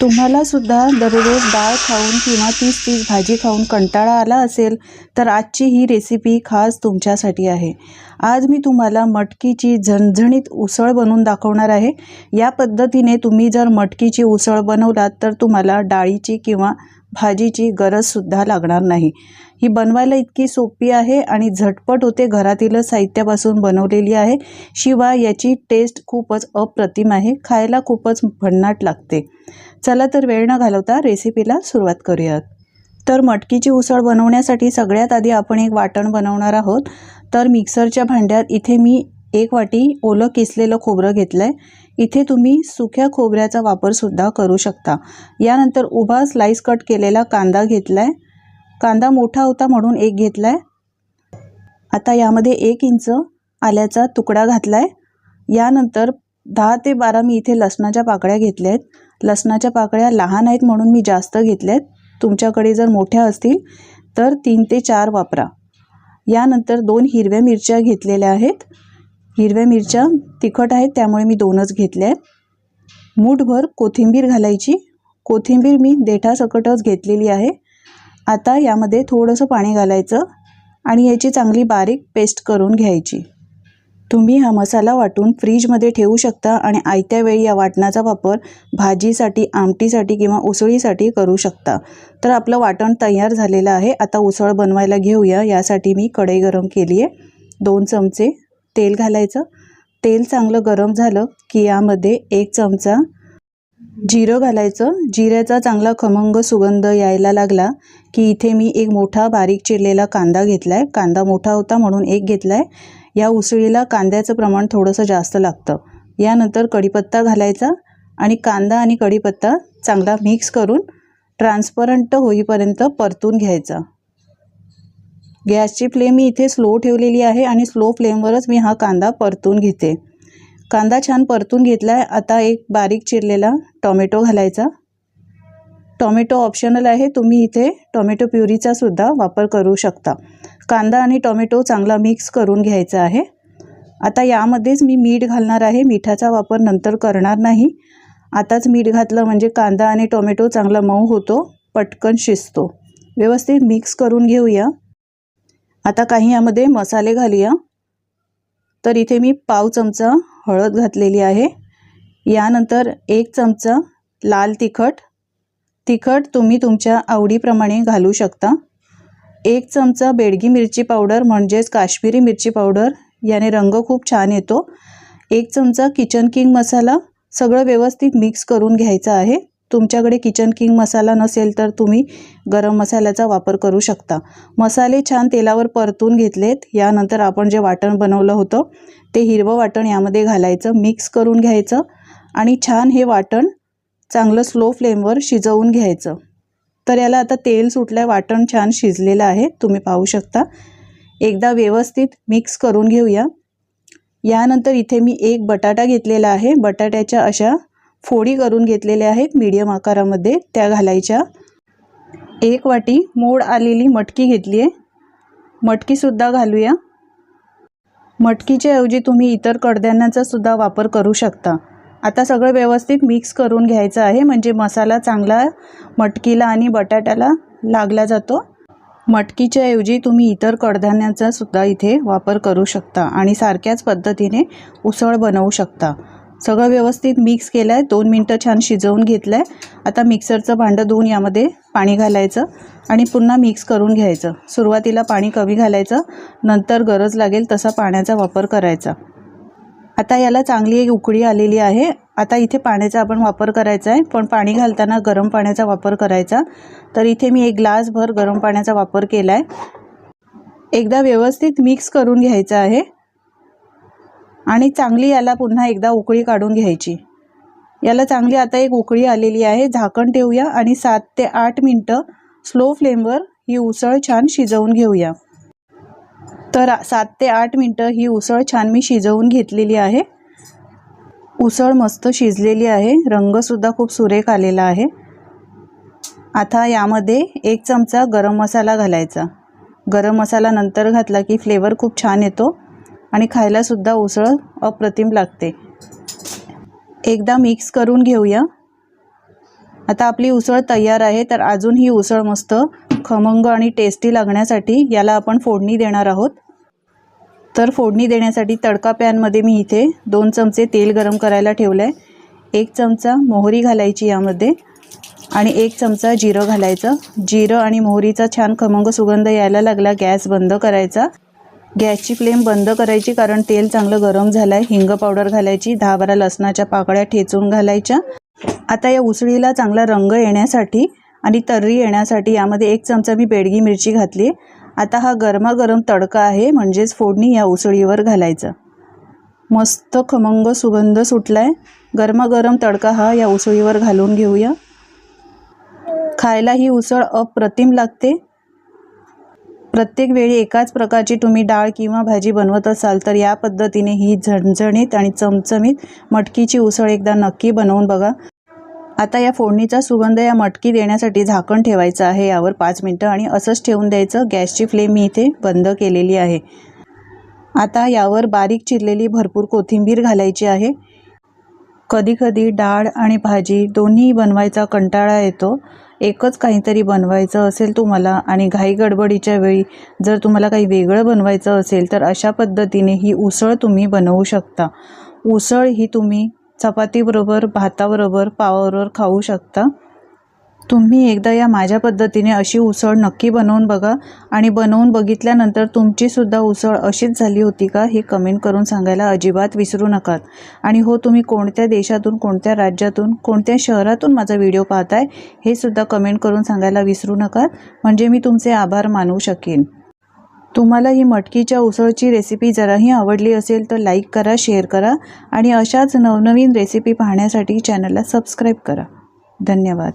तुम्हाला सुद्धा दररोज डाळ खाऊन किंवा तीस तीस भाजी खाऊन कंटाळा आला असेल तर आजची ही रेसिपी खास तुमच्यासाठी आहे. आज मी तुम्हाला मटकीची झणझणीत उसळ बनवून दाखवणार आहे. या पद्धतीने तुम्ही जर मटकीची उसळ बनवलात तर तुम्हाला डाळीची किंवा भाजीची गरजसुद्धा लागणार नाही. ही बनवायला इतकी सोपी आहे आणि झटपट होते घरातीलच साहित्यापासून बनवलेली आहे. शिवाय याची टेस्ट खूपच अप्रतिम आहे. खायला खूपच भन्नाट लागते. चला तर वेळ न घालवता रेसिपीला सुरुवात करूयात. तर मटकीची उसळ बनवण्यासाठी सगळ्यात आधी आपण एक वाटण बनवणार आहोत. तर मिक्सरच्या भांड्यात इथे मी एक वाटी ओलं किसलेलं खोबरं घेतलं आहे इथे तुम्ही सुक्या खोबऱ्याचा वापरसुद्धा करू शकता. यानंतर उभा स्लाईस कट केलेला कांदा घेतला आहे कांदा मोठा होता म्हणून एक घेतला आहे आता यामध्ये एक इंच आल्याचा तुकडा घातला आहे यानंतर दहा ते बारा मी इथे लसणाच्या पाकळ्या घेतल्या आहेत लसणाच्या पाकळ्या लहान आहेत म्हणून मी जास्त घेतल्या आहेत तुमच्याकडे जर मोठ्या असतील तर तीन ते चार वापरा. यानंतर दोन हिरव्या मिरच्या घेतलेल्या आहेत. हिरव्या मिरच्या तिखट आहेत त्यामुळे मी दोनच घेतल्या आहेत मूठभर कोथिंबीर घालायची. कोथिंबीर मी देठासकटच घेतलेली आहे. आता यामध्ये थोडंसं पाणी घालायचं आणि याची चांगली बारीक पेस्ट करून घ्यायची. तुम्ही हा मसाला वाटून फ्रीजमध्ये ठेवू शकता आणि आयत्या वेळी या वाटणाचा वापर भाजीसाठी आमटीसाठी किंवा उसळीसाठी करू शकता. तर आपलं वाटण तयार झालेलं आहे. आता उसळ बनवायला घेऊया. यासाठी मी कढई गरम केली आहे. दोन चमचे तेल घालायचं. तेल चांगलं गरम झालं की यामध्ये एक चमचा जिरं घालायचं. जिऱ्याचा चांगला खमंग सुगंध यायला लागला की इथे मी एक मोठा बारीक चिरलेला कांदा घेतला आहे कांदा मोठा होता म्हणून एक घेतला आहे या उसळीला कांद्याचं प्रमाण थोडंसं जास्त लागतं. यानंतर कढीपत्ता घालायचा आणि कांदा आणि कढीपत्ता चांगला मिक्स करून ट्रान्सपरंट होईपर्यंत परतून घ्यायचा. गॅसची फ्लेम मी इथे स्लो ठेवलेली आहे आणि स्लो फ्लेमवरच मी हा कांदा परतून घेते. कांदा छान परतून घेतला आहे आता एक बारीक चिरलेला टॉमॅटो घालायचा. टॉमॅटो ऑप्शनल आहे तुम्ही इथे टॉमॅटो प्युरीचा सुद्धा वापर करू शकता. कांदा आणि टॉमॅटो चांगला मिक्स करून घ्यायचा आहे. आता यामध्येच मी मीठ घालणार आहे. मिठाचा वापर नंतर करणार नाही. आताच मीठ घातलं म्हणजे कांदा आणि टोमॅटो चांगला मऊ होतो पटकन शिजतो. व्यवस्थित मिक्स करून घेऊया. आता काही यामध्ये मसाले घालूया. तर इथे मी पाव चमचा हळद घातलेली आहे. यानंतर एक चमचा लाल तिखट तिखट तुम्ही तुमच्या आवडीप्रमाणे घालू शकता. एक चमचा बेडगी मिरची पावडर म्हणजेच काश्मीरी मिरची पावडर याने रंग खूप छान येतो. एक चमचा किचन किंग मसाला सगळं व्यवस्थित मिक्स करून घ्यायचं आहे. तुमच्याकडे किचन किंग मसाला नसेल तर तुम्ही गरम मसाल्याचा वापर करू शकता. मसाले छान तेलावर परतून घेतलेत यानंतर आपण जे वाटण बनवलं होतं ते हिरवं वाटण यामध्ये घालायचं मिक्स करून घ्यायचं. आणि छान हे वाटण चांगलं स्लो फ्लेमवर शिजवून घ्यायचं. तर याला आता तेल सुटलं वाटण छान शिजलेलं आहे. तुम्ही पाहू शकता. एकदा व्यवस्थित मिक्स करून घेऊया. यानंतर इथे मी एक बटाटा घेतलेला आहे. बटाट्याच्या अशा फोडी करून घेतलेल्या आहेत मीडियम आकारामध्ये. त्या घालायच्या. एक वाटी मोड आलेली मटकी घेतली आहे. मटकीसुद्धा घालूया. मटकीच्या ऐवजी तुम्ही इतर कडधान्याचा सुद्धा वापर करू शकता. आता सगळं व्यवस्थित मिक्स करून घ्यायचं आहे. म्हणजे मसाला चांगला मटकीला आणि बटाट्याला लागला जातो. मटकीच्या ऐवजी तुम्ही इतर कडधान्याचा सुद्धा इथे वापर करू शकता आणि सारख्याच पद्धतीने उसळ बनवू शकता. सगळं व्यवस्थित मिक्स केलं आहे दोन मिनटं छान शिजवून घेतलं आहे आता मिक्सरचं भांडं धुवून यामध्ये पाणी घालायचं आणि पुन्हा मिक्स करून घ्यायचं. सुरुवातीला पाणी कमी घालायचं. नंतर गरज लागेल तसा पाण्याचा वापर करायचा. आता याला चांगली एक उकळी आलेली आहे. आता इथे पाण्याचा आपण वापर करायचा आहे. पण पाणी घालताना गरम पाण्याचा वापर करायचा. तर इथे मी एक ग्लासभर गरम पाण्याचा वापर केला आहे एकदा व्यवस्थित मिक्स करून घ्यायचं आहे. आणि चांगली याला पुन्हा एकदा उकळी काढून घ्यायची. याला चांगली आता एक उकळी आलेली आहे. झाकण ठेवूया आणि सात ते आठ मिनटं स्लो फ्लेमवर ही उसळ छान शिजवून घेऊया. तर सात ते आठ मिनटं ही उसळ छान मी शिजवून घेतलेली आहे. उसळ मस्त शिजलेली आहे. रंगसुद्धा खूप सुरेख आलेला आहे. आता यामध्ये एक चमचा गरम मसाला घालायचा. गरम मसाला नंतर घातला की फ्लेवर खूप छान येतो आणि खायलासुद्धा उसळ अप्रतिम लागते. एकदा मिक्स करून घेऊया. आता आपली उसळ तयार आहे तर अजून ही उसळ मस्त खमंग आणि टेस्टी लागण्यासाठी याला आपण फोडणी देणार आहोत. तर फोडणी देण्यासाठी तडका पॅनमध्ये मी इथे दोन चमचे तेल गरम करायला ठेवलं आहे एक चमचा मोहरी घालायची यामध्ये आणि एक चमचा जिरं घालायचं. जिरं आणि मोहरीचा छान खमंग सुगंध यायला लागला गॅस बंद करायचा. गॅसची फ्लेम बंद करायची कारण तेल चांगलं गरम झालं आहे हिंग पावडर घालायची दहा बारा लसणाच्या पाकळ्या ठेचून घालायच्या. आता या उसळीला चांगला रंग येण्यासाठी आणि तर्री येण्यासाठी यामध्ये एक चमचा मी बेडगी मिरची घातली. आता हा गरमागरम तडका आहे म्हणजेच फोडणी या उसळीवर घालायचं. मस्त खमंग सुगंध सुटला आहे गरमागरम तडका हा या उसळीवर घालून घेऊया. खायला ही उसळ अप्रतिम लागते. प्रत्येक वेळी एकाच प्रकारची तुम्ही डाळ किंवा भाजी बनवत असाल तर या पद्धतीने ही झणझणीत आणि चमचमीत मटकीची उसळ एकदा नक्की बनवून बघा. आता या फोडणीचा सुगंध या मटकी देण्यासाठी झाकण ठेवायचं आहे. यावर पाच मिनटं आणि असंच ठेवून द्यायचं. गॅसची फ्लेम मी इथे बंद केलेली आहे. आता यावर बारीक चिरलेली भरपूर कोथिंबीर घालायची आहे. कधीकधी डाळ आणि भाजी दोन्ही बनवायचा कंटाळा येतो. एकच काहीतरी बनवायचं असेल तुम्हाला आणि घाई गडबडीच्या वेळी जर तुम्हाला काही वेगळं बनवायचं असेल तर अशा पद्धतीने ही उसळ तुम्ही बनवू शकता. उसळ ही तुम्ही चपातीबरोबर भाताबरोबर पावाबरोबर खाऊ शकता. तुम्ही एकदा या माझ्या पद्धतीने अशी उसळ नक्की बनवून बघा आणि बनवून बघितल्यानंतर तुमचीसुद्धा उसळ अशीच झाली होती का हे कमेंट करून सांगायला अजिबात विसरू नकात आणि हो तुम्ही कोणत्या देशातून कोणत्या राज्यातून कोणत्या शहरातून माझा व्हिडिओ पाहताय हे सुद्धा कमेंट करून सांगायला विसरू नका. म्हणजे मी तुमचे आभार मानू शकेन. तुम्हाला ही मटकीच्या उसळची रेसिपी जराही आवडली असेल तर लाईक करा शेअर करा आणि अशाच नवनवीन रेसिपी पाहण्यासाठी चॅनलला सबस्क्राईब करा. धन्यवाद.